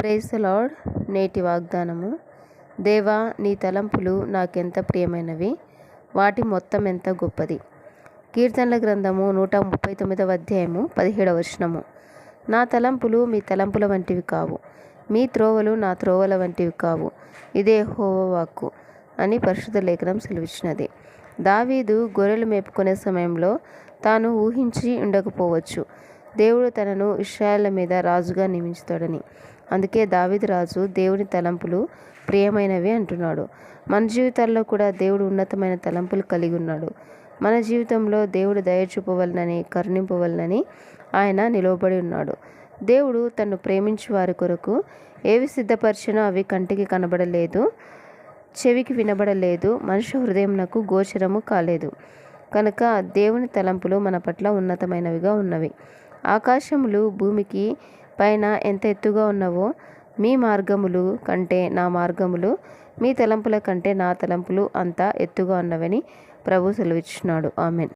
Praise lord నేటి వాగ్దానము. దేవా నీ తలంపులు నాకెంత ప్రియమైనవి? వాటి మొత్తం ఎంత గొప్పది? కీర్తనల గ్రంథము నూట ముప్పై తొమ్మిదవ అధ్యాయము పదిహేడవ వచనము. నా తలంపులు మీ తలంపుల వంటివి కావు. మీ త్రోవలు నా త్రోవల వంటివి కావు. ఇదే హోవాక్కు అని పరిశుద్ధ లేఖనం సెలవిచ్చినది. దావీదు గొర్రెలు మేపుకునే సమయంలో తాను ఊహించి ఉండకపోవచ్చు. దేవుడు తనను ఇష్రాయల మీద రాజుగా నియమించుతాడని. అందుకే దావిద్ రాజు దేవుని తలంపులు ప్రియమైనవి అంటున్నాడు. మన జీవితాల్లో కూడా దేవుడు ఉన్నతమైన తలంపులు కలిగి ఉన్నాడు. మన జీవితంలో దేవుడు దయ చూపవలనని కరుణింపవలనని ఆయన నిలవబడి ఉన్నాడు. దేవుడు తను ప్రేమించు వారి కొరకు ఏవి సిద్ధపరిచినా అవి కంటికి కనబడలేదు చెవికి వినబడలేదు మనిషి హృదయంనకు గోచరము కాలేదు. కనుక దేవుని తలంపులు మన పట్ల ఉన్నతమైనవిగా ఉన్నవి. ఆకాశములు భూమికి పైన ఎంత ఎత్తుగా ఉన్నవో మీ మార్గములు కంటే నా మార్గములు మీ తలంపుల కంటే నా తలంపులు అంత ఎత్తుగా ఉన్నవని ప్రభు సెలవిచ్చున్నాడు ఆమెన్.